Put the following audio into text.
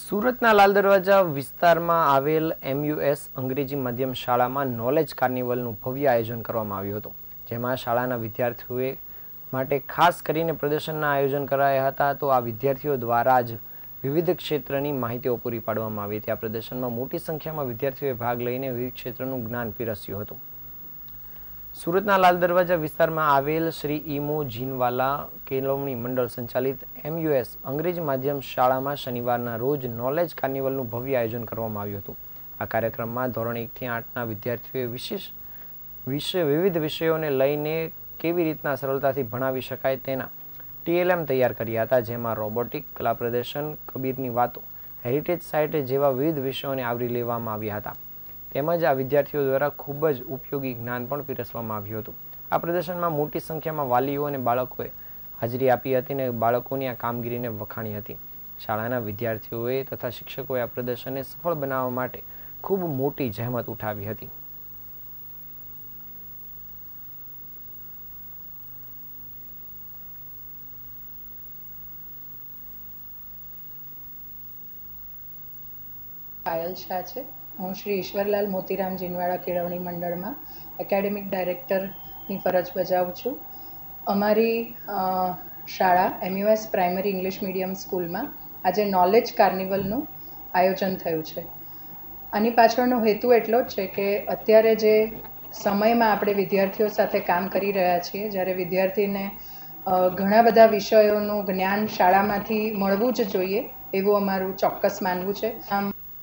સુરતના લાલ દરવાજા વિસ્તારમાં આવેલ એમયુએસ અંગ્રેજી માધ્યમ શાળામાં નોલેજ કાર્નિવલનું ભવ્ય આયોજન કરવામાં આવ્યું હતું, જેમાં શાળાના વિદ્યાર્થીઓએ માટે ખાસ કરીને પ્રદર્શનના આયોજન કરાયા હતા. તો આ વિદ્યાર્થીઓ દ્વારા જ વિવિધ ક્ષેત્રની માહિતીઓ પૂરી પાડવામાં આવી હતી. આ પ્રદર્શનમાં મોટી સંખ્યામાં વિદ્યાર્થીઓએ ભાગ લઈને વિવિધ ક્ષેત્રનું જ્ઞાન પીરસ્યું હતું. સુરતના લાલ દરવાજા વિસ્તારમાં આવેલ શ્રી ઈમો જીનવાલા કેળવણી મંડળ સંચાલિત એમયુએસ અંગ્રેજી માધ્યમ શાળામાં શનિવારના રોજ નોલેજ કાર્નિવલનું ભવ્ય આયોજન કરવામાં આવ્યું હતું. આ કાર્યક્રમમાં ધોરણ એકથી આઠના વિદ્યાર્થીઓએ વિશેષ વિષય વિવિધ વિષયોને લઈને કેવી રીતના સરળતાથી ભણાવી શકાય તેના ટીએલએમ તૈયાર કર્યા હતા, જેમાં રોબોટિક, કલા પ્રદર્શન, કબીરની વાતો, હેરિટેજ સાઇટ જેવા વિવિધ વિષયોને આવરી લેવામાં આવ્યા હતા. તેમજ આ વિદ્યાર્થીઓ દ્વારા ખૂબ જ ઉપયોગી જ્ઞાન પણ પીરસવામાં આવ્યું હતું. આ પ્રદર્શનમાં મોટી સંખ્યામાં વાલીઓ અને બાળકોએ હાજરી આપી હતી અને બાળકોની આ કામગીરીને વખાણી હતી. શાળાના વિદ્યાર્થીઓએ તથા શિક્ષકોએ આ પ્રદર્શનને સફળ બનાવવા માટે ખૂબ મોટી જહેમત ઉઠાવી હતી. પાયલ શાહ છે. હું શ્રી ઈશ્વરલાલ મોતીરામ જીનવાડા કેળવણી મંડળમાં એકેડેમિક ડાયરેક્ટરની ફરજ બજાવું છું. અમારી શાળા એમયુએસ પ્રાઇમરી ઇંગ્લિશ મીડિયમ સ્કૂલમાં આજે નોલેજ કાર્નિવલનું આયોજન થયું છે. આની પાછળનો હેતુ એટલો જ છે કે અત્યારે જે સમયમાં આપણે વિદ્યાર્થીઓ સાથે કામ કરી રહ્યા છીએ, જ્યારે વિદ્યાર્થીને ઘણા બધા વિષયોનું જ્ઞાન શાળામાંથી મળવું જ જોઈએ એવું અમારું ચોક્કસ માનવું છે. આમ